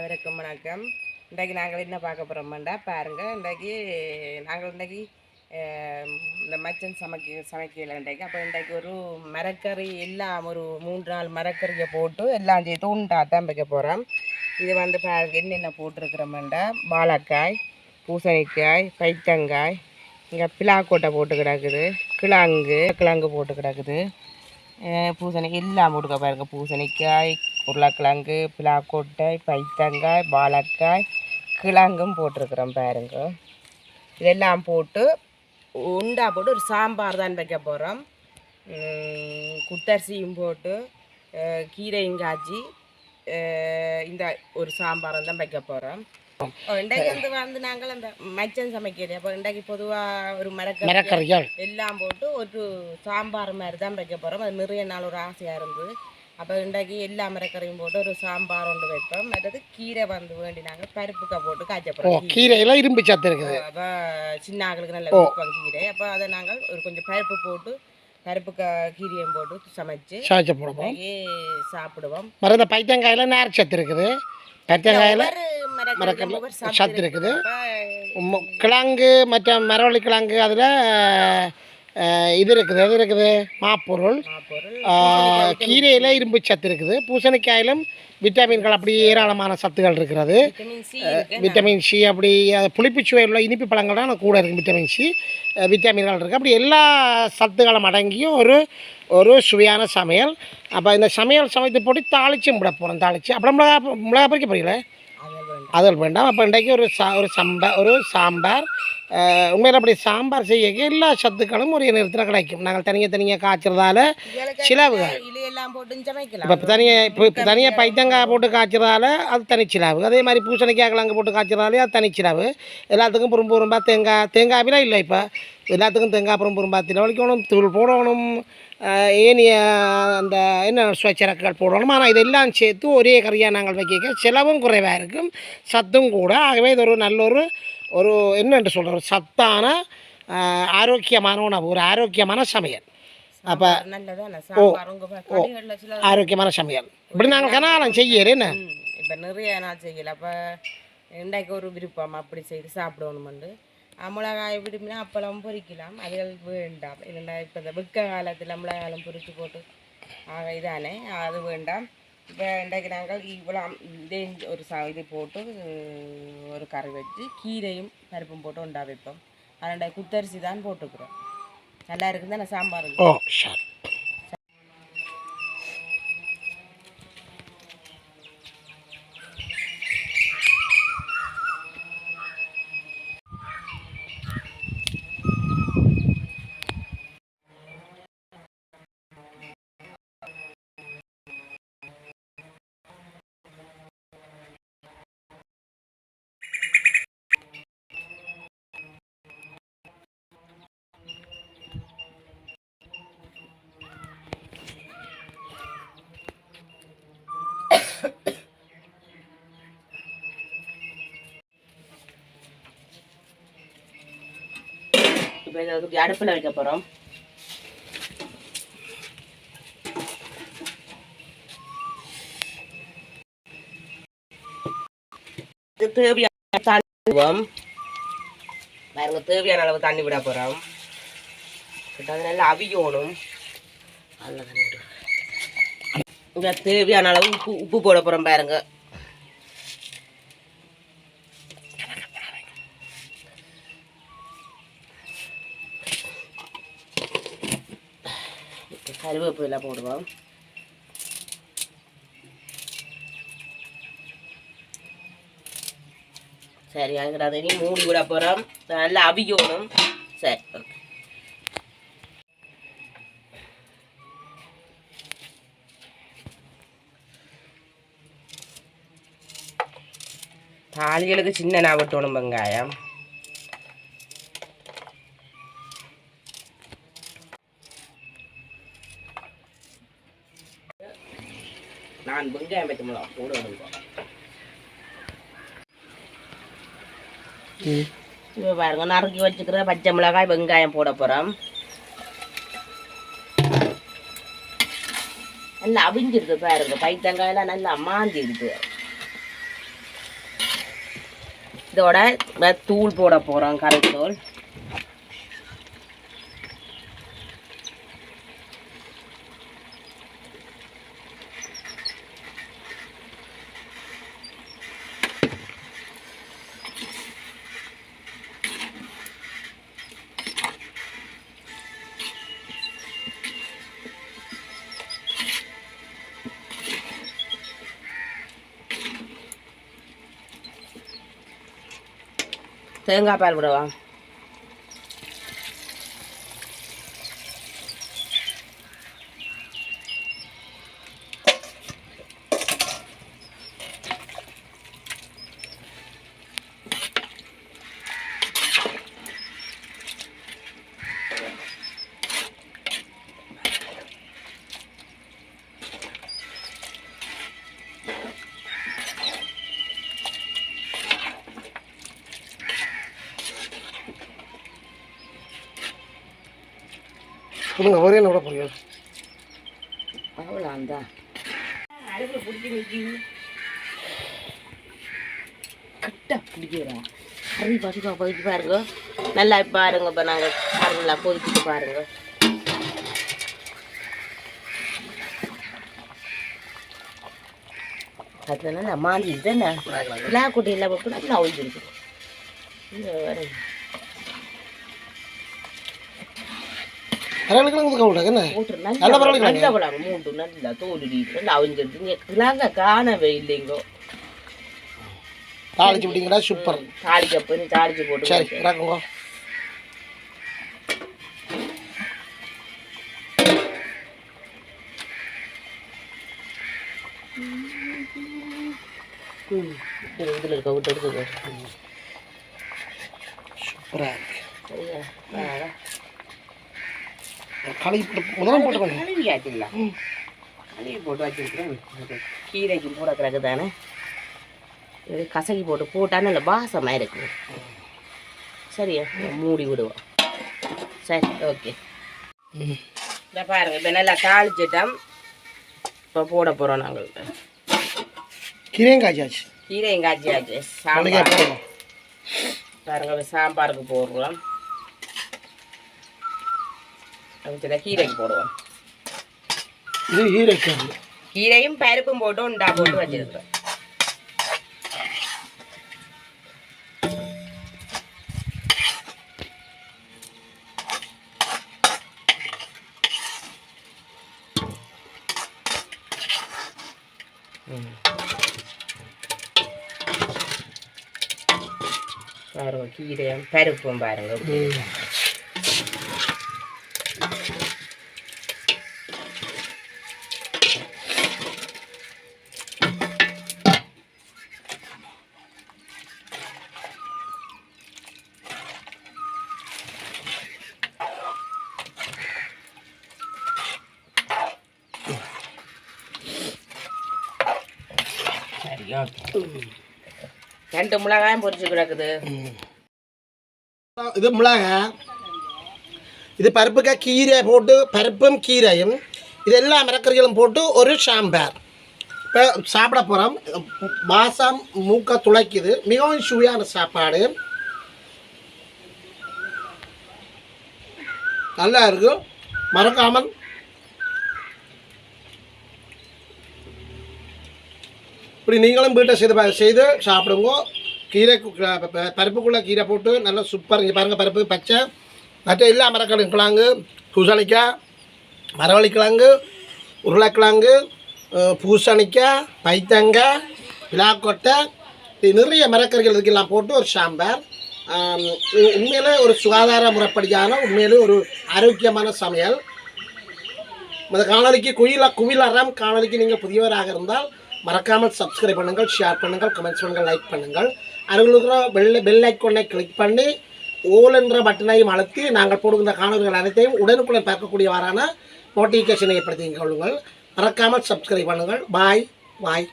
அனைவருக்கும் வணக்கம். இன்றைக்கு நாங்கள் என்ன பார்க்க போகிறோம்டா பாருங்க இன்றைக்கு நாங்கள் இன்றைக்கு இந்த மச்சன் சமைக்க சமைக்கல இன்றைக்கு. அப்போ இன்றைக்கு ஒரு மரக்கறி எல்லாம் ஒரு மூன்று நாள் மரக்கறியை போட்டு எல்லாம் சேர்த்து உண்டா தான் வைக்க போகிறோம் இது வந்து பாருங்க என்னென்ன போட்டிருக்கிறோம்டா வாழைக்காய் பூசணிக்காய் பைத்தங்காய் இங்கே பிலாக்கோட்டை போட்டு கிடக்குது கிழங்கு கிழங்கு போட்டு கிடக்குது. பூசணி எல்லாம் போட்டுக்க பாருங்க பூசணிக்காய் உருளைக்கிழங்கு பிலாக்கொட்டை பைத்தங்காய் வாழைக்காய் கிழங்கும் போட்டிருக்கிறோம் பாருங்க. இதெல்லாம் போட்டு உண்டா போட்டு ஒரு சாம்பார் தான் வைக்க போகிறோம் குத்தரிசியும் போட்டு கீரையும் காய்ச்சி இந்த ஒரு சாம்பாரம் தான் வைக்க போகிறோம் இன்றைக்கு வந்து வந்து நாங்கள் அந்த மச்சன் சமைக்கிறது அப்போ இன்றைக்கு பொதுவாக ஒரு மரக்கறி எல்லாம் போட்டு ஒரு சாம்பார் மாதிரி தான் வைக்க போகிறோம் அது நிறைய நாள் ஒரு ஆசையாக இருந்தது அப்போ இன்றைக்கு எல்லா மரக்கறியும் போட்டு ஒரு சாம்பார் ஒன்று வைப்போம் மற்றது கீரை வந்து வேண்டினாங்க பருப்புக்காய் போட்டு காய்ச்ச ஓ போகிறோம் கீரையில இரும்பு சத்து இருக்குது அப்போ சின்ன ஆக்களுக்கு நல்லா வைப்போம் கீரை அப்போ அதை நாங்கள் ஒரு கொஞ்சம் பருப்பு போட்டு பருப்புக்காய் கீரையும் போட்டு சமைச்சு சாய்ச்ச போடுவோம் சாப்பிடுவோம் மறு இந்த பைத்தங்காயில நேர் சத்து இருக்குது பைத்தங்காயில ஒவ்வொரு சத்து இருக்குது. கிழங்கு மற்ற மரவள்ளி கிழங்கு அதில் இது இருக்குது எது இருக்குது. மாப்பொருள். கீரையில இரும்பு சத்து இருக்குது. பூசணிக்காயிலும் விட்டமின்கள் அப்படி ஏராளமான சத்துகள் இருக்கிறது. விட்டமின் சி அப்படி புளிப்பு சுவை உள்ள இனிப்பு பழங்கள் தான் கூட இருக்குது விட்டமின் சி. விட்டமின்கள் இருக்குது அப்படி எல்லா சத்துக்களும் அடங்கியும் ஒரு ஒரு சுவையான சமையல். அப்போ இந்த சமையல் சமைத்து போட்டு தாளிச்சும் விட போகிறோம் தாளித்து அப்புறம் மிளகா மிளகா பறிக்க போறீங்களே? அதில் வேண்டாம். அப்போ இன்றைக்கு ஒரு சா ஒரு சம்பா ஒரு சாம்பார் உண்மையில் அப்படி சாம்பார் செய்ய எல்லா சத்துக்களும் ஒரு நேரத்தில் கிடைக்கும். நாங்கள் தனியாக தனியாக காய்ச்சறதால சிலவுகள். இப்போ தனியாக இப்போ தனியாக பைத்தங்காய் போட்டு காய்ச்சறதால அது தனிச்சிலாவு அதே மாதிரி பூசணிக்காய் கிழங்கு போட்டு காய்ச்சறதாலே அது தனிச்சிலாவு எல்லாத்துக்கும் புறம் புறம்பா தேங்காய் தேங்காய் அப்படிலாம் இல்லை இப்போ. எல்லாத்துக்கும் தேங்காய் புறம் புறம்பா வலிக்கணும் தூள் போடணும் ஏனிய அந்த என்ன சுவச்சரக்குகள் போடணும். ஆனால் இதெல்லாம் சேர்த்து ஒரே கறியாக நாங்கள் வைக்க செலவும் குறைவாக இருக்கும். சத்தும் கூட. ஆகவே இது ஒரு நல்ல ஒரு ஒரு என்னென்று சொல்கிற ஒரு சத்தான ஆரோக்கியமான உணவு ஒரு ஆரோக்கியமான சமையல். அப்போ கடைகள்ல சில ஆரோக்கியமான சமையல். இப்படி நாங்கள் கனாலம் செய்யறேன் என்ன? இப்ப நிறைய நாள் செய்யல. அப்ப இன்றைக்கு ஒரு விருப்பம் அப்படி செய்து சாப்பிடணுமெண்டு. மிளகாய் விரும்பினா அப்பளம் பொரிக்கலாம் அதுகள் வேண்டாம். இல்லைன்னா இப்போ இந்த வெக்க காலத்தில் மிளகாயம் பொரிச்சு போட்டு ஆக இதானே அது வேண்டாம். இப்போ இன்றைக்கு நாங்கள் இவ்வளோ இதே ஒரு சா இது போட்டு ஒரு கறி வச்சு கீரையும் பருப்பும் போட்டு உண்டா வைப்போம் அதனுடைய குத்தரிசி தான் போட்டுக்கிறோம் நல்லா இருக்குதுன்னு சாம்பார் ஓ ஷார் இப்போ இதை தூக்கி அடுப்பில் வைக்க போகிறோம். தேவையான தண்ணி பாருங்க தேவையான அளவு தண்ணி விட போகிறோம். அது நல்லா அவியோணும். அதில் தண்ணி விடுவோம் தேவையான அளவு உப்பு உப்பு போட போகிறோம் பாருங்க. கருவேப்பிலை போடுவோம் சரி அதுக்கு அதை நீ மூடி விட போகிறோம் நல்லா அவிக்கணும் சரி ஓகே தாலிகளுக்கு சின்ன நான் வெட்டணும் வெங்காயம் நான் வெங்காயம் வைக்க முடியும் போடணும் இப்போ பாருங்க நறுக்கி வச்சுக்கிற பச்சை மிளகாய் வெங்காயம் போட போகிறோம் நல்லா அவிஞ்சிருக்கு பாருங்க பைத்தங்காயெல்லாம் நல்லா மாந்திருக்கு இதோட தூள் போட போகிறோம் கரைத்தூள். தேங்காய் பால் விடவா கொடுங்க ஒரே விட புரியும் அவ்வளோ அந்த அடுப்பில் பிடிச்சி நிற்கிது கட்டா பிடிக்கிறோம் போயிட்டு பாருங்க. நல்லா பாருங்க இப்போ நாங்கள் பாருங்களா கொதிச்சுட்டு பாருங்க. அது நல்லா மாஞ்சிட்டு என்ன விழா குட்டி போட்டு நல்லா ஒழிஞ்சிருக்கு இந்த வரேன் பரவாயில்ல என்ன? நல்ல. நல்லா மூன்று நல்லா தோல் நல்லா அவிஞ்சிருக்கு இங்கே கிழங்க காணவே இல்லைங்கோ. தாளிச்சு விட்டீங்களா? சூப்பர். தாளிக்க போய் தாளிச்சு போட்டு சரி. இறக்குங்க. இதில் இருக்க விட்டு எடுத்துக்கோ. சூப்பராக இருக்கு. சரியா களி போட்டு முதல்ல போட்டுக்கோங்க கழுவி ஆச்சுங்களா கழுவி போட்டு வச்சுருக்கிறேன். இது கீரைக்கு போட கிடக்கு தானே இது கசக்கி போட்டு போட்டால் நல்ல வாசமாக இருக்கு. சரியா? மூடி விடுவோம். சரி ஓகே. ம். இந்த பாருங்க இப்போ நல்லா தாளிச்சிட்டோம். இப்போ போட போகிறோம் நாங்கள் கீரையும் காய்ச்சாச்சு. கீரையும் காய்ச்சியாச்சு சாம்பார். போடணும் பாருங்க இப்ப சாம்பாருக்கு போடுறோம். அதுக்கு கீரைக்கு போடுவோம் இது ஹீரைக்காது கீரையும் பருப்பும் போட்டு உண்டா போட்டு வச்சிருக்கிறோம் பாருங்க கீரையும் பருப்பும் பாருங்க ரெண்டு மிளகாயும் பொரிச்சு கிடக்குது. இது மிளகா. இது பருப்புக்கு கீரை போட்டு பருப்பும் கீரையும் இது எல்லா மரக்கறிகளும் போட்டு ஒரு சாம்பார். இப்போ சாப்பிட போகிறோம் வாசம் மூக்க துளைக்குது. மிகவும் சுவையான சாப்பாடு. நல்லா இருக்கும் மறக்காமல் இப்படி நீங்களும் வீட்டை செய்து செய்து சாப்பிடுங்க. கீரை பருப்புக்குள்ளே கீரை போட்டு நல்லா சூப்பர் இங்கே பாருங்கள் பருப்பு பச்சை மற்ற எல்லா மரக்கடும் கிழங்கு பூசணிக்காய் மரவள்ளிக்கிழங்கு உருளைக்கிழங்கு பூசணிக்காய் பைத்தங்காய் விழாக்கொட்டை நிறைய மரக்கறிகள் இதுக்கெல்லாம் போட்டு ஒரு சாம்பார். ஆம், உண்மையிலே ஒரு சுகாதார முறைப்படியான உண்மையிலே ஒரு ஆரோக்கியமான சமையல். இந்த காணொலிக்கு குயில குவிலறம் காணொலிக்கு நீங்கள் புதியவராக இருந்தால் மறக்காமல் சப்ஸ்கிரைப் பண்ணுங்கள் ஷேர் பண்ணுங்கள் கமெண்ட்ஸ் பண்ணுங்கள் லைக் பண்ணுங்கள். அருகில் இருக்கிற பெல் பெல் ஐக்கோனை கிளிக் பண்ணி ஓல் என்ற பட்டனையும் அழுத்தி நாங்கள் போடுகின்ற காணொலிகள் அனைத்தையும் உடனுக்குடன் பார்க்கக்கூடியவாறான நோட்டிஃபிகேஷனை ஏற்படுத்தி கொள்ளுங்கள். மறக்காமல் சப்ஸ்கிரைப் பண்ணுங்கள். பாய் பாய்